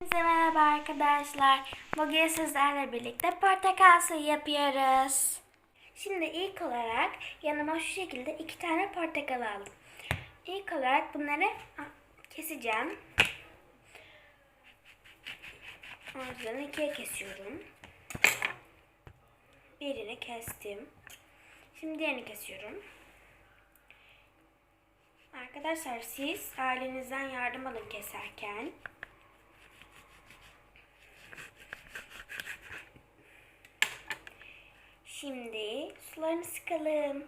Herkese merhaba arkadaşlar. Bugün sizlerle birlikte portakal suyu yapıyoruz. Şimdi ilk olarak yanıma şu şekilde iki tane portakal aldım. İlk olarak bunları keseceğim. Ağızlarını ikiye kesiyorum. Birini kestim. Şimdi diğerini kesiyorum. Arkadaşlar siz ailenizden yardım alın keserken. Şimdi sularını sıkalım.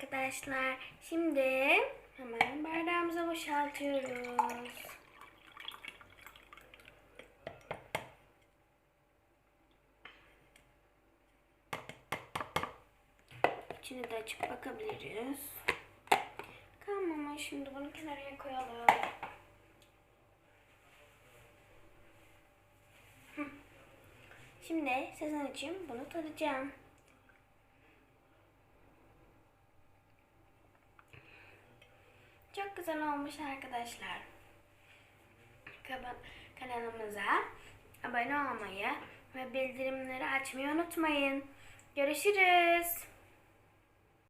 Arkadaşlar. Şimdi hemen bardağımıza boşaltıyoruz. İçini de açıp bakabiliriz. Tamam şimdi bunu kenara koyalım. Şimdi sizin için bunu tadacağım. Çok güzel olmuş arkadaşlar. Kanalımıza abone olmayı ve bildirimleri açmayı unutmayın. Görüşürüz.